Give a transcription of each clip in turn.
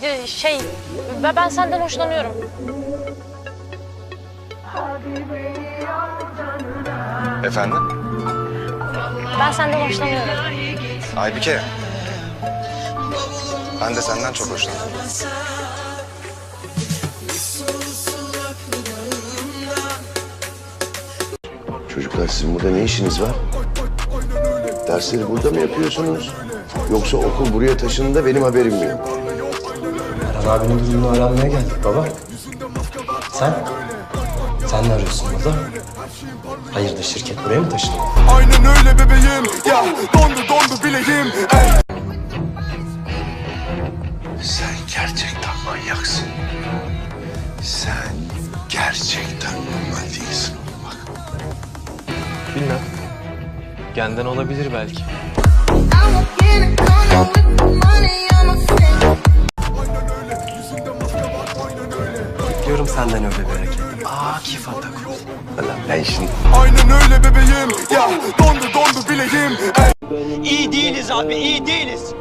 Ee, Şey, ben ben senden hoşlanıyorum. Efendim? Ben senden hoşlanıyorum. Aybike. Ben de senden çok hoşlanıyorum. Çocuklar sizin burada ne işiniz var? Dersleri burada mı yapıyorsunuz? Yoksa okul buraya taşındı da benim haberim mi yok? Erhan abinin durumunu öğrenmeye geldik baba. Sen? Sen ne arıyorsun burada? Hayırdır şirket buraya mı taşındı? Aynen öyle bebeğim ya dondu dondu bileğim ey. Sen gerçekten manyaksın. Sen gerçekten normal değilsin oğlum bak. Bilmem. Genden olabilir belki. I'm Bekliyorum senden öyle bir hareket. Akif Atakul. Lan ben şimdi Aynen öyle bebeğim ya dondu dondu bileğim. İyi değiliz abi, iyi değiliz.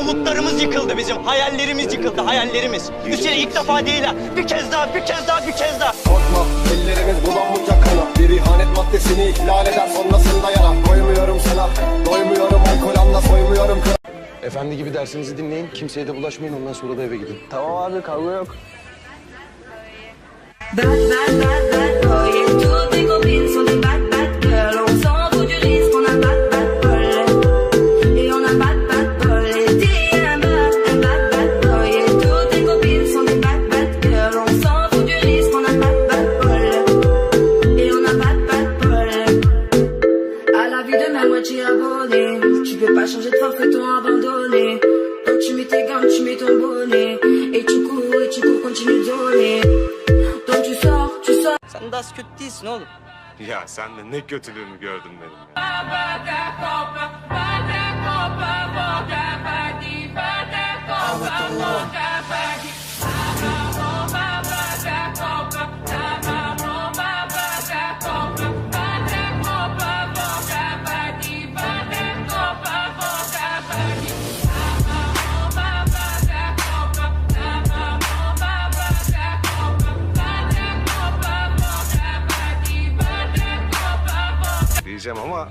Umutlarımız yıkıldı bizim, hayallerimiz yıkıldı, hayallerimiz. Üstelik ilk defa değil ha. Bir kez daha, bir kez daha, bir kez daha. Korkma ellerimiz bulanmayacak kana Bir ihanet maddesini ihlal eder sonrasında yarar Doymuyorum sana doymuyorum alkol anla soymuyorum kral efendi gibi dersinizi dinleyin. Kimseye de bulaşmayın ondan sonra da eve gidin. Tamam abi kavga yok. Tu mets tes gants, tu mets ton bonnet. Et tu cours, et tu cours, continue de donner. Az kötü değilsin oğlum. Ya sen de ne kötülüğümü gördün benim ya. Diyeceğim ama...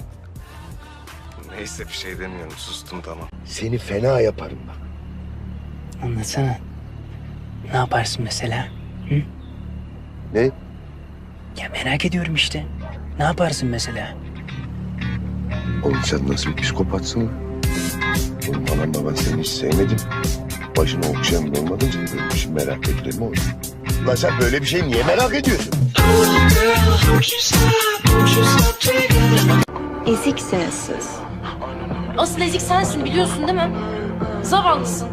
Neyse bir şey demiyorum. Sustum tamam. Seni fena yaparım bak. Anlatsana. Ne yaparsın mesela? Ne? Ya merak ediyorum işte. Ne yaparsın mesela? Oğlum sen nasıl bir psikopatsın lan? Oğlum anam baban seni hiç sevmedim. Başına okşayan olmadınca böyle bir şey merak ettim oğlum. Lan sen böyle bir şey niye merak ediyorsun? Ezik sensiz. Asıl ezik sensin biliyorsun değil mi? Zavallısın.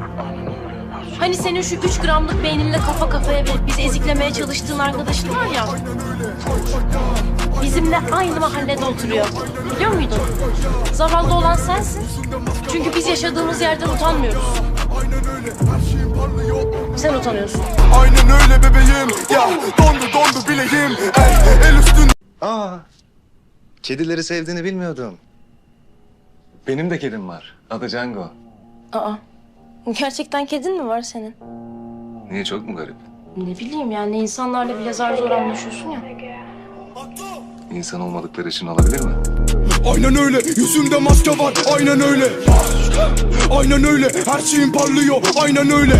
Hani senin şu üç gramlık beyninle kafa kafaya verip bizi eziklemeye çalıştığın arkadaşın var ya. Bizimle aynı mahallede oturuyor. Biliyor muydun? Zavallı olan sensin. Çünkü biz yaşadığımız yerden utanmıyoruz. Sen utanıyorsun. Aynen öyle bebeğim ya dondu dondu bileğim ey. El üstünde Aa, kedileri sevdiğini bilmiyordum. Benim de kedim var. Adı Django. Aa. Gerçekten kedin mi var senin? Niye çok mu garip? Ne bileyim yani insanlarla bile zar zor anlaşıyorsun ya. İnsan olmadıkları için olabilir mi? Aynen öyle yüzümde maske var aynen öyle Aynen öyle her şeyim parlıyor aynen öyle